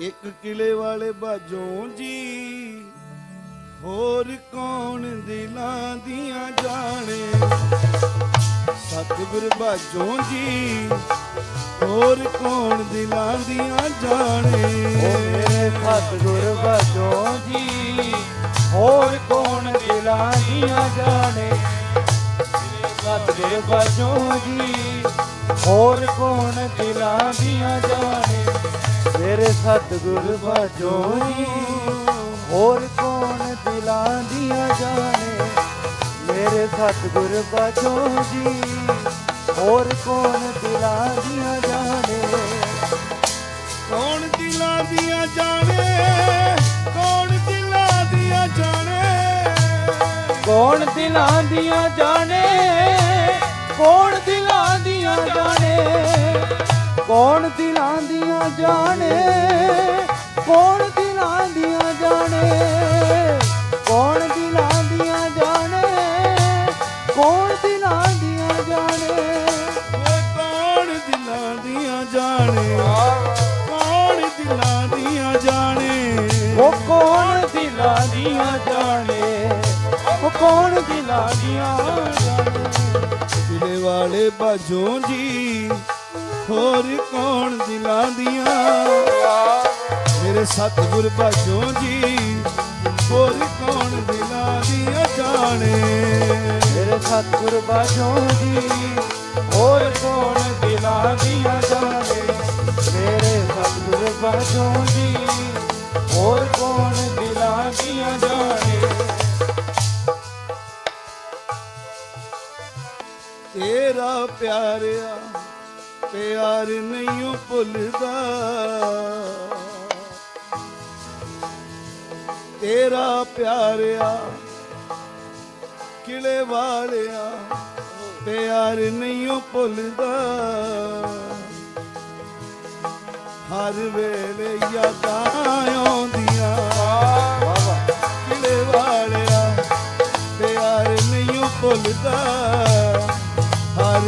ਇੱਕ ਕਿਲੇ ਵਾਲੇ ਬਾਜੋਂ ਜੀ। ਹੋਰ ਕੌਣ ਦਿਲਾਂ ਦੀਆਂ ਜਾਣੇ? ਸਤਿਗੁਰ ਬਾਜੋਂ ਜੀ। ਹੋਰ ਕੌਣ ਦਿਲਾਂ ਦੀਆਂ ਜਾਣੇ? ਓ ਮੇਰੇ ਸਤਿਗੁਰ ਬਾਝੋਂ ਜੀ, ਹੋਰ ਕੌਣ ਦਿਲਾਂ ਦੀਆਂ ਜਾਣੇ? ਸਤਿਗੁਰ ਬਾਝੋਂ ਜੀ, ਹੋਰ ਕੌਣ ਦਿਲਾਂ ਦੀਆਂ ਜਾਣੇ? ਸਤਗੁਰ ਬਾਝੋਂ ਹੋਰ ਕੌਣ ਦਿਲਾਂ ਦੀਆਂ ਜਾਣੇ? ਮੇਰੇ ਸਤਿਗੁਰ ਬਾਝੋਂ ਜੀ ਹੋਰ ਕੌਣ ਦਿਲਾਂ ਦੀਆਂ ਜਾਣੇ? ਕੌਣ ਦਿਲਾਂ ਦੀਆਂ ਜਾਣੇ? ਕੌਣ ਦਿਲਾਂ ਦੀਆਂ ਜਾਣੇ? ਕੌਣ ਦਿਲਾਂ ਦੀਆਂ ਜਾਣੇ? ਕੌਣ ਦਿਲਾਂ ਦੀਆਂ ਜਾਣੇ? ਕੌਣ ਦਿਲਾਂ ਦੀਆਂ ਜਾਣੇ? ਦਿਲਾਂ ਦੀਆਂ ਜਾਣੇ। ਕੌਣ ਦਿਲਾਂ ਦੀਆਂ ਜਾਣੇ? ਉਹ ਕੌਣ ਦਿਲਾਂ ਦੀਆਂ ਜਾਣੇ? ਉਹ ਕੌਣ ਦਿਲਾਂ ਦੀਆਂ ਜਾਣੇ? ਦਿਲੇ ਵਾਲੇ ਬਾਜੋਂ ਜੀ ਹੋਰ ਕੌਣ ਦਿਲਾਂ ਦੀਆਂ? ਮੇਰੇ ਸਤਿਗੁਰ ਬਾਜੋਂ ਜੀ ਹੋਰ ਕੌਣ ਦਿਲਾਂ ਦੀਆਂ ਜਾਣੇ? ਮੇਰੇ ਸਤਿਗੁਰ ਬਾਝੋਂ ਜੀ ਹੋਰ ਕੌਣ ਦਿਲਾਂ ਦੀਆਂ ਜਾਣੇ ਮੇਰੇ ਸਤਿਗੁਰ ਬਾਝੋਂ ਜੀ, ਹੋਰ ਕੌਣ ਦਿਲਾਂ ਦੀਆਂ ਜਾਣੇ ਤੇਰਾ ਪਿਆਰਿਆ, ਪਿਆਰ ਨਹੀਂ ਭੁੱਲਦਾ। ਤੇਰਾ ਪਿਆਰਿਆ, ਕਿਲੇ ਵਾਲਿਆ ਪਿਆਰ ਨਹੀਂ ਭੁੱਲਦਾ। ਹਰ ਵੇਲੇ ਯਾਦਾਂ ਆਉਂਦੀਆਂ। ਕਿਲੇ ਵਾਲਿਆ ਪਿਆਰ ਨਹੀਂ ਭੁੱਲਦਾ। ਹਰ